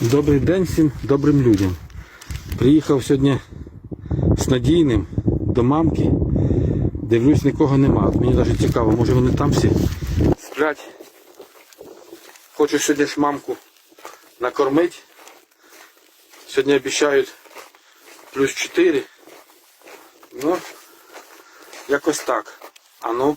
Добрий день всім добрим людям. Приїхав сьогодні з надійним до мамки. Дивлюсь, нікого нема. Мені навіть цікаво, може вони там всі сплять. Хочу сьогодні ж мамку накормити. Сьогодні обіцяють плюс 4. Ну, якось так. А ну.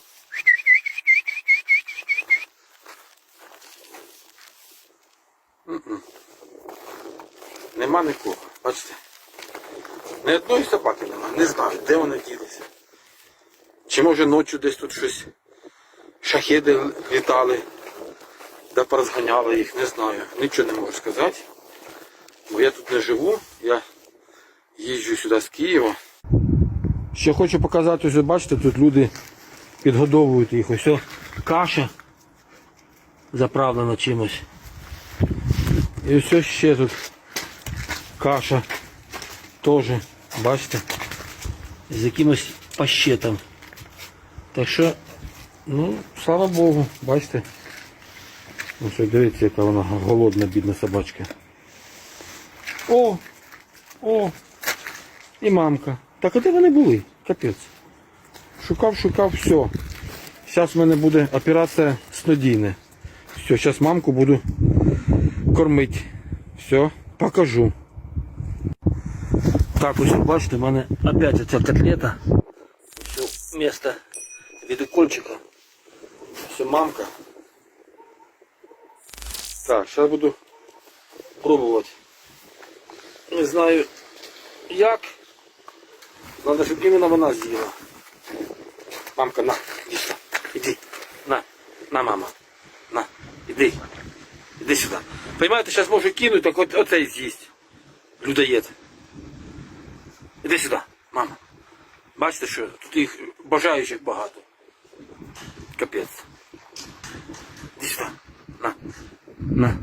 Нема нікого. Бачите? Ні одної собаки нема. Не знаю, де вони ділися. Чи може ночі десь тут щось шахеди літали, де порозганяли їх, не знаю. Нічого не можу сказати. Бо я тут не живу, я їжджу сюди з Києва. Ще хочу показати, ось бачите, тут люди підгодовують їх. Ось о, каша заправлена чимось. І ось ще тут каша теж, бачите, з якимось пащетом. Так що, ну, слава Богу, бачите. Ну що, дивіться, яка вона голодна, бідна собачка. О! О! І мамка. Так а де вони були? Капець. Шукав, шукав, все. Зараз в мене буде операція снодійна. Все, зараз мамку буду кормити. Все, покажу. Так, ось бачите, в мене опять ця котлета. Все місто від укольчика. Все, мамка. Так, зараз буду пробувати. Не знаю як. Надо, щоб іменно вона з'їла. Мамка, на, сюди. Іди. На, на, мама. На, іди. Іди сюди. Понимаєте, зараз можу кинути, так от, оцей з'їсть. Людоєд. Іди сюди, мама. Бачите, що тут їх бажаючих багато. Капець. Іди сюди. На. На.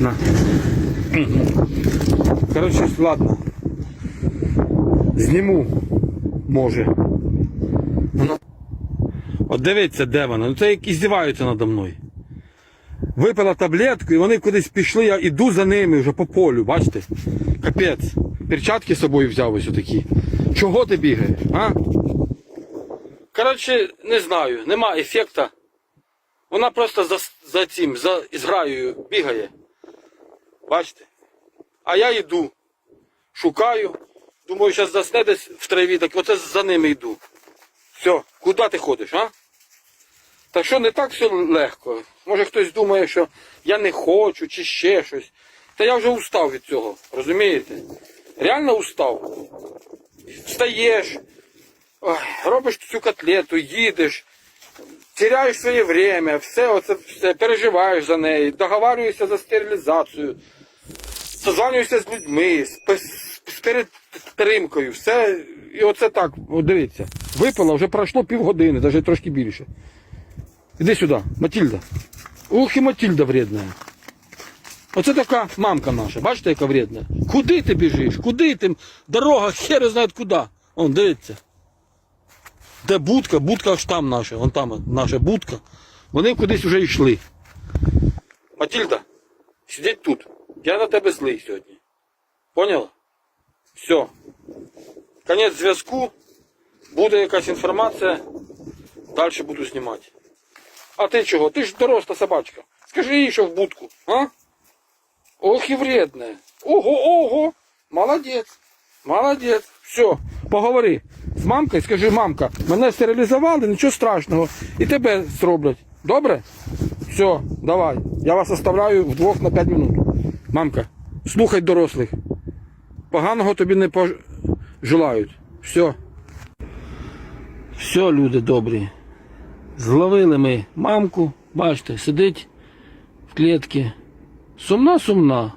На. Коротше, ладно. Зніму. Може. Воно. От дивіться, де вона. Ну це як іздіваються надо мною. Випила таблетку і вони кудись пішли, я іду за ними вже по полю, бачите? Капець. Перчатки з собою взяв ось отакі. Чого ти бігаєш, а? Коротше, не знаю, нема ефекта. Вона просто за, за цим, за зграєю бігає. Бачите? А я йду. Шукаю. Думаю, зараз засне десь в траві, так оце за ними йду. Все, куди ти ходиш, а? Так що не так все легко. Може хтось думає, що я не хочу чи ще щось. Та я вже устав від цього, розумієте? Реально устав. Встаєш, робиш цю котлету, їдеш, теряєш своє время, все, оце, все, переживаєш за неї, договарюєшся за стерилізацію, созванюєшся з людьми, з, з перетримкою, все. І оце так, от дивіться, випила, вже пройшло півгодини, навіть трошки більше. Іди сюди, Матільда. Ух і Матільда вредна. Оце така мамка наша, бачите, яка вредна. Куди ти біжиш? Куди ти? Дорога, хер знає куди. Он, дивіться. Де будка? Будка аж там наша, вон там наша будка. Вони кудись вже йшли. Матільда, сидіть тут. Я на тебе злий сьогодні. Поняла? Все. Конець зв'язку. Буде якась інформація. Далі буду знімати. А ти чого? Ти ж доросла собачка. Скажи їй, що в будку, а? Ох і вредная. Ого, ого. Молодець. Молодець. Все, поговори з мамкою, скажи, мамка, мене стерилізували, нічого страшного. І тебе зроблять. Добре? Все, давай. Я вас оставляю вдвох на 5 минут. Мамка, слухай дорослих. Поганого тобі не пожелають. Все. Все, люди добрі. Зловили ми мамку, бачите, сидить в клітці. Сумна, сумна.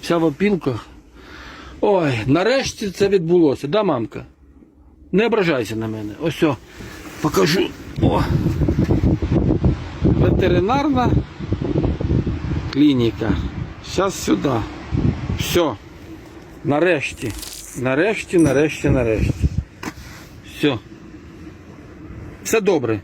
Вся в опілках. Ой, нарешті це відбулося, да, мамка? Не ображайся на мене. Ось о, покажу. О. Ветеринарна клініка. Зараз сюди. Все. Нарешті. Нарешті, нарешті, нарешті. Все. Все добре.